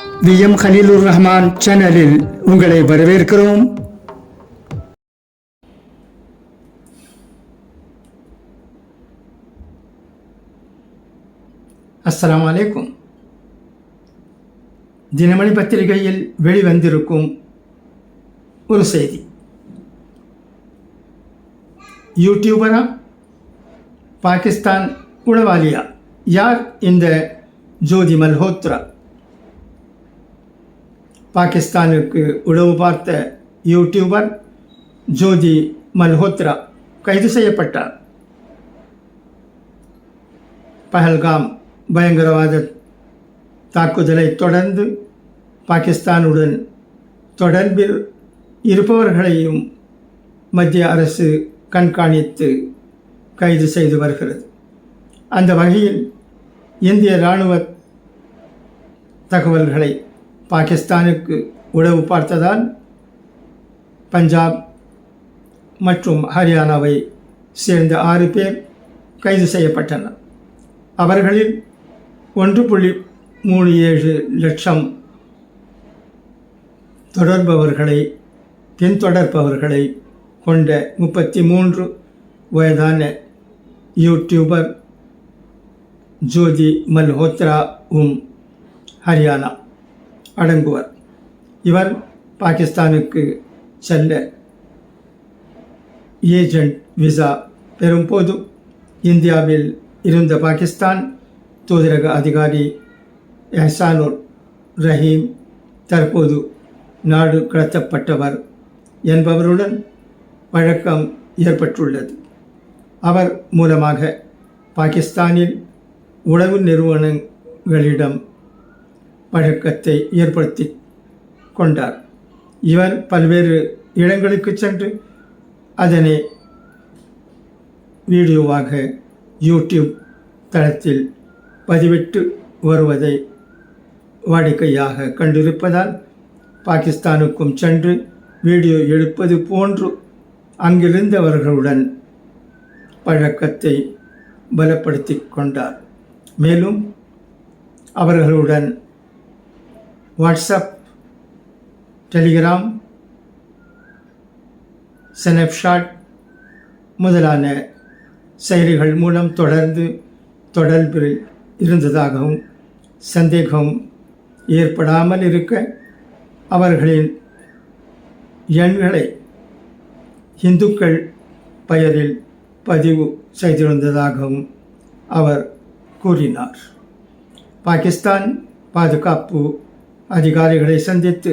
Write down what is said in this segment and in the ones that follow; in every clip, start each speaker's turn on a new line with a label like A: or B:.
A: V M Khaleelur Rahman சேனலில் உங்களை வரவேற்கிறோம். அஸ்லாம் வலைக்கும் தினமணி பத்திரிகையில் வெளிவந்திருக்கும் ஒரு செய்தி. யூடியூபரா பாகிஸ்தான் உளவாளியா? யார் இந்த ஜோதி மல்ஹோத்ரா? பாகிஸ்தானுக்கு உளவு பார்த்த யூடியூபர் ஜோதி மல்ஹோத்ரா கைது செய்யப்பட்டார். பஹல்காம் பயங்கரவாத தாக்குதலை தொடர்ந்து பாகிஸ்தானுடன் தொடர்பில் இருப்பவர்களையும் மத்திய அரசு கண்காணித்து கைது செய்து வருகிறது. அந்த வகையில் இந்திய இராணுவ தகவல்களை பாகிஸ்தானுக்கு உளவு பார்த்ததால் பஞ்சாப் மற்றும் ஹரியானாவை சேர்ந்த ஆறு பேர் கைது செய்யப்பட்டனர். அவர்களில் ஒன்று புள்ளி மூணு ஏழு லட்சம் தொடர்பவர்களை பின்தொடர்பவர்களை கொண்ட முப்பத்தி மூன்று வயதான யூடியூபர் ஜோதி மல்ஹோத்ராவும் ஹரியானா. அடங்குவர். இவர் பாகிஸ்தானுக்கு செல்ல ஏஜென்ட் விசா பெறும்போது இந்தியாவில் இருந்த பாகிஸ்தான் தூதரக அதிகாரி எஹசானுர் ரஹீம் தற்போது நாடு கடத்தப்பட்டவர் என்பவருடன் வழக்கம் ஏற்பட்டுள்ளது. அவர் மூலமாக பாகிஸ்தானில் உணவு நிறுவனங்களிடம் பழக்கத்தை ஏற்படுத்தி கொண்டார். இவர் பல்வேறு இடங்களுக்கு சென்று அதனை வீடியோவாக யூடியூப் தளத்தில் பதிவிட்டு வருவதை வாடிக்கையாக கண்டிருப்பதால் பாகிஸ்தானுக்கும் சென்று வீடியோ எடுப்பது போன்று அங்கிருந்தவர்களுடன் பழக்கத்தை பலப்படுத்தி கொண்டார். மேலும் அவர்களுடன் வாட்ஸ்அப் டெலிகிராம் ஸ்னாப்ஷாட் முதலான செயலிகள் மூலம் தொடர்ந்து தொடர்பில் இருந்ததாகவும் சந்தேகம் ஏற்படாமல் இருக்க அவர்களின் எண்களை இந்துக்கள் பெயரில் பதிவு செய்திருந்ததாகவும் அவர் கூறினார். பாகிஸ்தான் பாதுகாப்பு அதிகாரிகளை சந்தித்து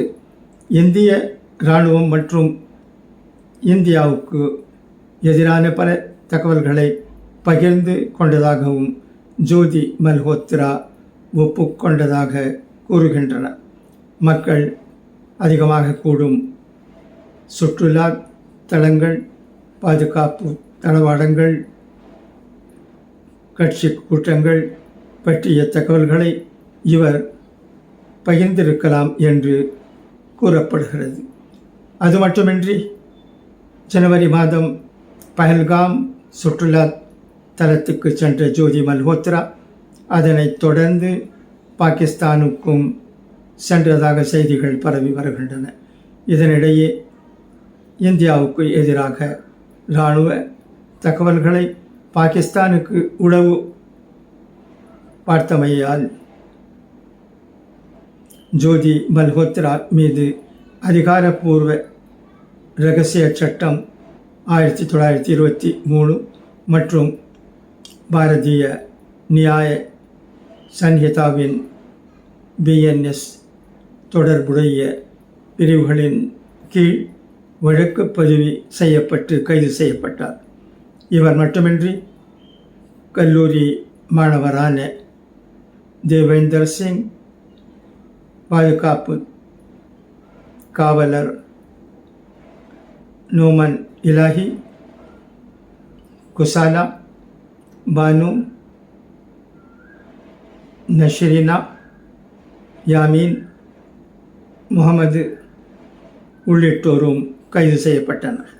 A: இந்திய இராணுவம் மற்றும் இந்தியாவுக்கு எதிரான பல தகவல்களை பகிர்ந்து கொண்டதாகவும் ஜோதி மல்ஹோத்ரா ஒப்புக்கொண்டதாக கூறுகின்றனர் மக்கள் அதிகமாக கூடும் சுற்றுலா தலங்கள் பாதுகாப்பு தளவாடங்கள் கட்சி கூட்டங்கள் பற்றிய தகவல்களை இவர் பகிர்ந்திருக்கலாம் என்று கூறப்படுகிறது. அது மட்டுமின்றி ஜனவரி மாதம் பஹல்காம் சுற்றுலா தலத்துக்கு சென்ற ஜோதி மல்ஹோத்ரா அதனைத் தொடர்ந்து பாகிஸ்தானுக்கும் சென்றதாக செய்திகள் பரவி வருகின்றன. இதனிடையே இந்தியாவுக்கு எதிராக இராணுவ தகவல்களை பாகிஸ்தானுக்கு உளவு பார்த்தமையால் ஜோதி மல்ஹோத்ரா மீது அதிகாரப்பூர்வ ரகசிய சட்டம் ஆயிரத்தி தொள்ளாயிரத்தி இருபத்தி மூணு மற்றும் பாரதிய நியாய சன்ஹிதாவின் பிஎன்எஸ் தொடர்புடைய பிரிவுகளின் கீழ் வழக்கு பதிவு செய்யப்பட்டு கைது செய்யப்பட்டார். இவர் மட்டுமின்றி கல்லூரி மாணவரான தேவேந்தர் சிங் பாதுகாப்பு காவலர் நோமன் இலாஹி குசாலா பானு நஷ்ரீனா யாமீன் முகமது உள்ளிட்டோரும் கைது செய்யப்பட்டனர்.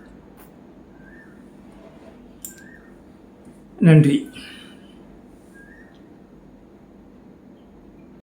A: நன்றி.